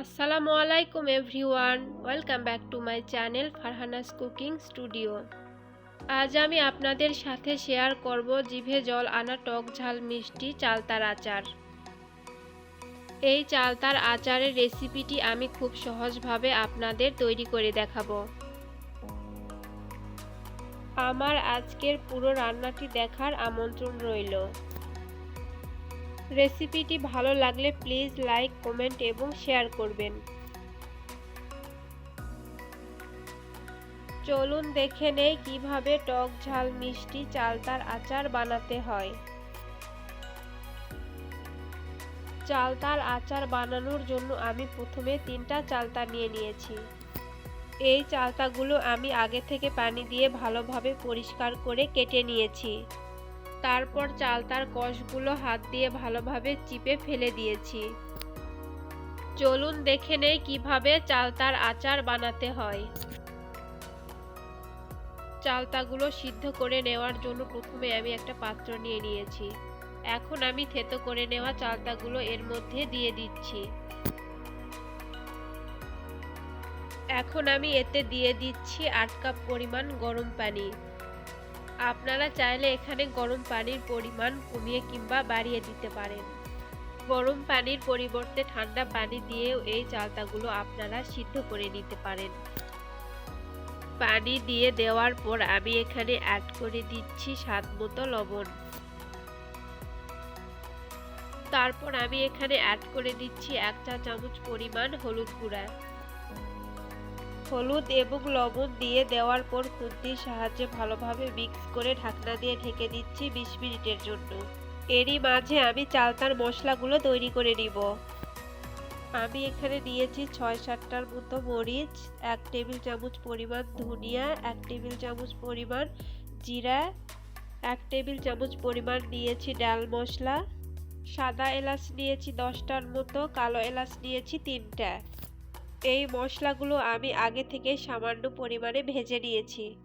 আসসালামু আলাইকুম everyone welcome back to my channel Farhana's cooking studio আজ আমি আপনাদের সাথে শেয়ার করব জিভে জল আনা টক ঝাল মিষ্টি চালতার আচার। এই চালতার আচারের রেসিপিটি আমি খুব সহজভাবে আপনাদের তৈরি করে দেখাবো। আমার আজকের পুরো রান্নাটি দেখার আমন্ত্রণ রইল। রেসিপিটি ভালো লাগলে প্লিজ লাইক, কমেন্ট এবং শেয়ার করবেন। চলুন দেখে নেই কীভাবে টক ঝাল মিষ্টি চালতার আচার বানাতে হয়। চালতার আচার বানানোর জন্য আমি প্রথমে তিনটা চালতা নিয়ে নিয়েছি। এই চালতাগুলো আমি আগে থেকে পানি দিয়ে ভালোভাবে পরিষ্কার করে কেটে নিয়েছি। তারপর চালতার কষগুলো হাত দিয়ে ভালোভাবে চিপে ফেলে দিয়েছি। চলুন দেখে নেই কীভাবে চালতার আচার বানাতে হয়। চালতাগুলো সিদ্ধ করে নেওয়ার জন্য প্রথমে আমি একটা পাত্র নিয়ে নিয়েছি। এখন আমি থেতো করে নেওয়া চালতাগুলো এর মধ্যে দিয়ে দিচ্ছি। এখন আমি এতে দিয়ে দিচ্ছি আট কাপ পরিমাণ গরম পানি। আপনারা চাইলে এখানে গরম পানির পরিমাণ কমিয়ে কিংবা বাড়িয়ে দিতে পারেন। গরম পানির পরিবর্তে ঠান্ডা পানি দিয়েও এই চালতাগুলো আপনারা সিদ্ধ করে নিতে পারেন। পানি দিয়ে দেওয়ার পর আমি এখানে অ্যাড করে দিচ্ছি স্বাদ মতো লবণ। তারপর আমি এখানে অ্যাড করে দিচ্ছি এক চা চামচ পরিমাণ হলুদ গুঁড়া। হলুদ এবং লবণ দিয়ে দেওয়ার পর খুন্তির সাহায্যে ভালোভাবে মিক্স করে ঢাকনা দিয়ে ঢেকে দিচ্ছি বিশ মিনিটের জন্য। এরই মাঝে আমি চালতার মশলাগুলো তৈরি করে নিব। আমি এখানে নিয়েছি ছয় সাতটার মতো মরিচ, এক টেবিল চামচ পরিমাণ ধনিয়া, এক টেবিল চামচ পরিমাণ জিরা, এক টেবিল চামচ পরিমাণ নিয়েছি ডাল মশলা, সাদা এলাচ নিয়েছি দশটার মতো, কালো এলাচ নিয়েছি তিনটা। এই মশলাগুলো আমি আগে থেকে সামান্য পরিমাণে ভেজে নিয়েছি।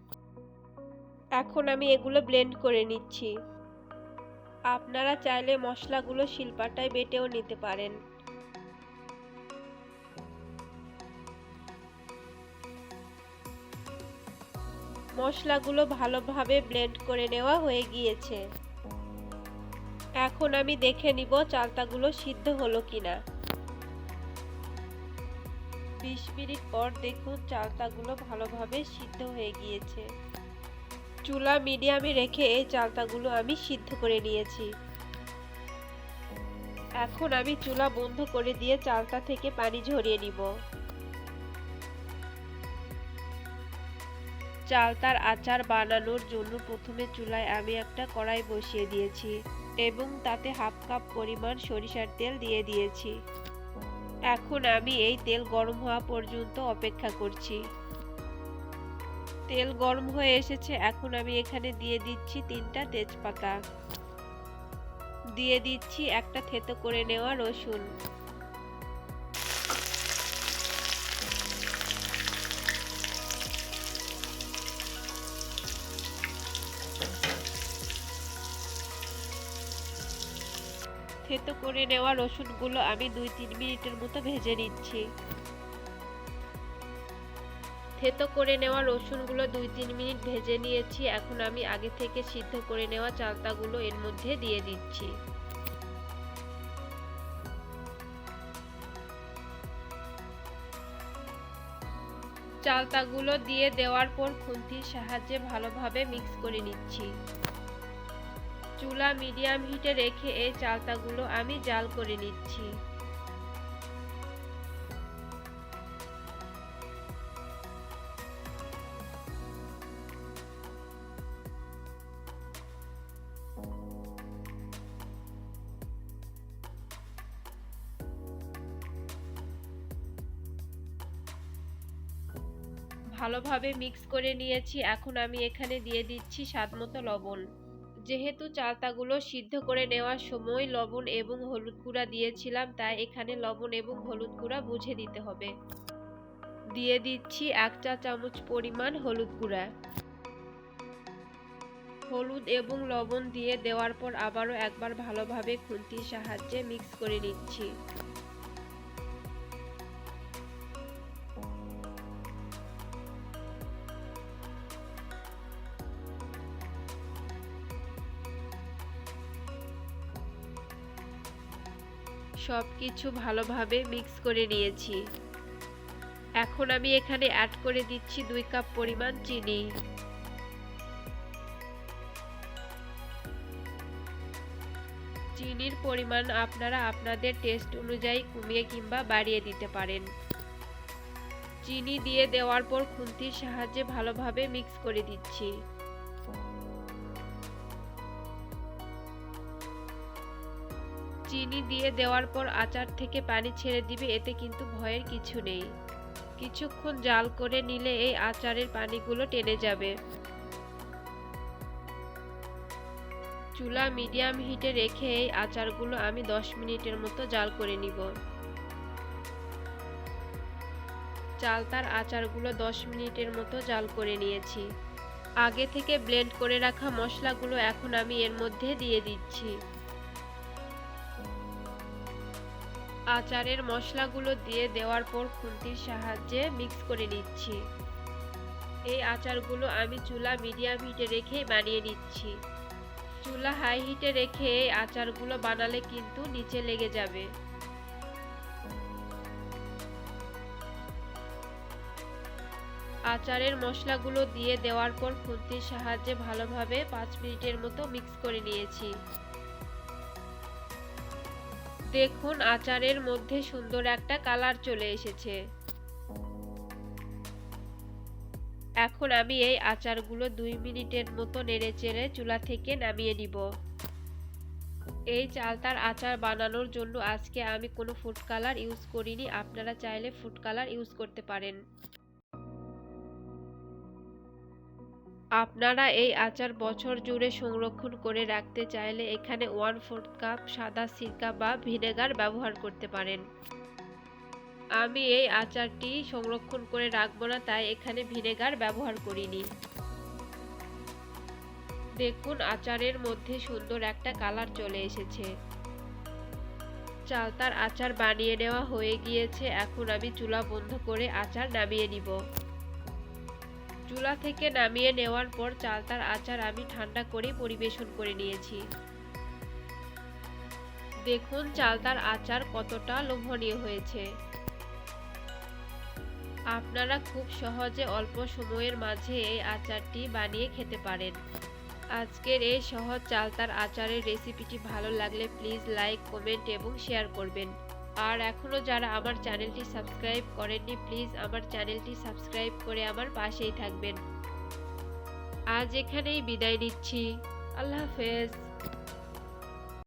এখন আমি এগুলো ব্লেন্ড করে নিচ্ছি। আপনারা চাইলে মশলাগুলো শিলপাটায় বেটেও নিতে পারেন। মশলাগুলো ভালোভাবে ব্লেন্ড করে নেওয়া হয়ে গিয়েছে। এখন আমি দেখে নিব চালতাগুলো সিদ্ধ হলো কিনা। বিশ মিনিট পর দেখুন চালতাগুলো ভালোভাবে সিদ্ধ হয়ে গিয়েছে। চুলা মিডিয়ামে রেখে এই চালতাগুলো আমি সিদ্ধ করে নিয়েছি। এখন আমি চুলা বন্ধ করে দিয়ে চালতা থেকে পানি ঝরিয়ে নিব। চালতার আচার বানানোর জন্য প্রথমে চুলায় আমি একটা কড়াই বসিয়ে দিয়েছি এবং তাতে হাফ কাপ পরিমাণ সরিষার তেল দিয়ে দিয়েছি। এখন আমি এই তেল গরম হওয়া পর্যন্ত অপেক্ষা করছি। তেল গরম হয়ে এসেছে, এখন আমি এখানে দিয়ে দিচ্ছি তিনটা তেজপাতা। দিয়ে দিচ্ছি একটা থেতো করে নেওয়া রসুন। থেতো করে নেওয়া রসুনগুলো আমি দুই তিন মিনিটের মতো ভেজে নিচ্ছি। থেতো করে নেওয়া রসুনগুলো দুই তিন মিনিট ভেজে নিয়েছি। এখন আমি আগে থেকে সিদ্ধ করে নেওয়া চালতাগুলো এর মধ্যে দিয়ে দিচ্ছি। চালতাগুলো দিয়ে দেওয়ার পর খুন্তির সাহায্যে ভালোভাবে মিক্স করে নিচ্ছি। চুলা মিডিয়াম হিটে রেখে এই চালতাগুলো আমি জাল করে নিচ্ছি। ভালোভাবে মিক্স করে নিয়েছি। এখন আমি এখানে দিয়ে দিচ্ছি স্বাদ মতো লবণ। যেহেতু চালতাগুলো সিদ্ধ করে নেওয়ার সময় লবণ এবং হলুদ গুঁড়া দিয়েছিলাম, তাই এখানে লবণ এবং হলুদ গুঁড়া বুঝে দিতে হবে। দিয়ে দিচ্ছি এক চা চামচ পরিমাণ হলুদ গুঁড়া। হলুদ এবং লবণ দিয়ে দেওয়ার পর আবারও একবার ভালোভাবে খুন্তির সাহায্যে মিক্স করে নিচ্ছি। সব কিছু ভালোভাবে মিক্স করে নিয়েছি। এখন আমি এখানে অ্যাড করে দিচ্ছি দুই কাপ পরিমাণ চিনি। চিনির পরিমাণ আপনারা আপনাদের টেস্ট অনুযায়ী কমিয়ে কিংবা বাড়িয়ে দিতে পারেন। চিনি দিয়ে দেওয়ার পর খুন্তির সাহায্যে ভালোভাবে মিক্স করে দিচ্ছি। চিনি দিয়ে দেওয়ার পর আচার থেকে পানি ছেড়ে দিবে, এতে কিন্তু ভয়ের কিছু নেই। কিছুক্ষণ জাল করে নিলে এই আচারের পানিগুলো টেনে যাবে। চুলা মিডিয়াম হিটে রেখে এই আচারগুলো আমি 10 মিনিটের মতো জাল করে নিব। চালতার আচারগুলো 10 মিনিটের মতো জাল করে নিয়েছি। আগে থেকে ব্লেন্ড করে রাখা মশলাগুলো এখন আমি এর মধ্যে দিয়ে দিচ্ছি। আচারের মশলাগুলো দিয়ে দেওয়ার পর খুন্তির সাহায্যে মিক্স করে নিচ্ছি। এই আচারগুলো আমি চুলা মিডিয়াম হিটে রেখে বানিয়ে নিচ্ছি। চুলা হাই হিটে রেখে এই আচারগুলো বানালে কিন্তু নিচে লেগে যাবে। আচারের মশলাগুলো দিয়ে দেওয়ার পর খুন্তির সাহায্যে ভালোভাবে পাঁচ মিনিটের মতো মিক্স করে নিয়েছি। দেখুন, আচারের মধ্যে সুন্দর একটা কালার চলে এসেছে। এখন আমি এই আচারগুলো দুই মিনিটের মতো নেড়ে চেড়ে চুলা থেকে নামিয়ে নিব। এই চালতার আচার বানানোর জন্য আজকে আমি কোনো ফুড কালার ইউজ করিনি। আপনারা চাইলে ফুড কালার ইউজ করতে পারেন। আপনারা এই আচার বছর জুড়ে সংরক্ষণ করে রাখতে চাইলে এখানে ওয়ান ফোর্থ কাপ সাদা সিরকা বা ভিনেগার ব্যবহার করতে পারেন। আমি এই আচারটি সংরক্ষণ করে রাখব না, তাই এখানে ভিনেগার ব্যবহার করিনি। দেখুন, আচারের মধ্যে সুন্দর একটা কালার চলে এসেছে। চালতার আচার বানিয়ে নেওয়া হয়ে গিয়েছে। এখন আমি চুলা বন্ধ করে আচার নামিয়ে নিব। চুলা থেকে নামিয়ে নেওয়ার পর চালতার আচার আমি ঠান্ডা করে পরিবেশন করে নিয়েছি। দেখুন চালতার আচার কতটা লোভনীয় হয়েছে। আপনারা খুব সহজে অল্প সময়ের মাঝে এই আচারটি বানিয়ে খেতে পারেন। আজকের এই সহজ চালতার আচারের রেসিপিটি ভালো লাগলে প্লিজ লাইক, কমেন্ট এবং শেয়ার করবেন। আর এখনও যারা আমার চ্যানেলটি সাবস্ক্রাইব করেননি, প্লিজ আমার চ্যানেলটি সাবস্ক্রাইব করে আমার পাশেই থাকবেন। আজ এখানেই বিদায় নিচ্ছি। আল্লাহ হাফেজ।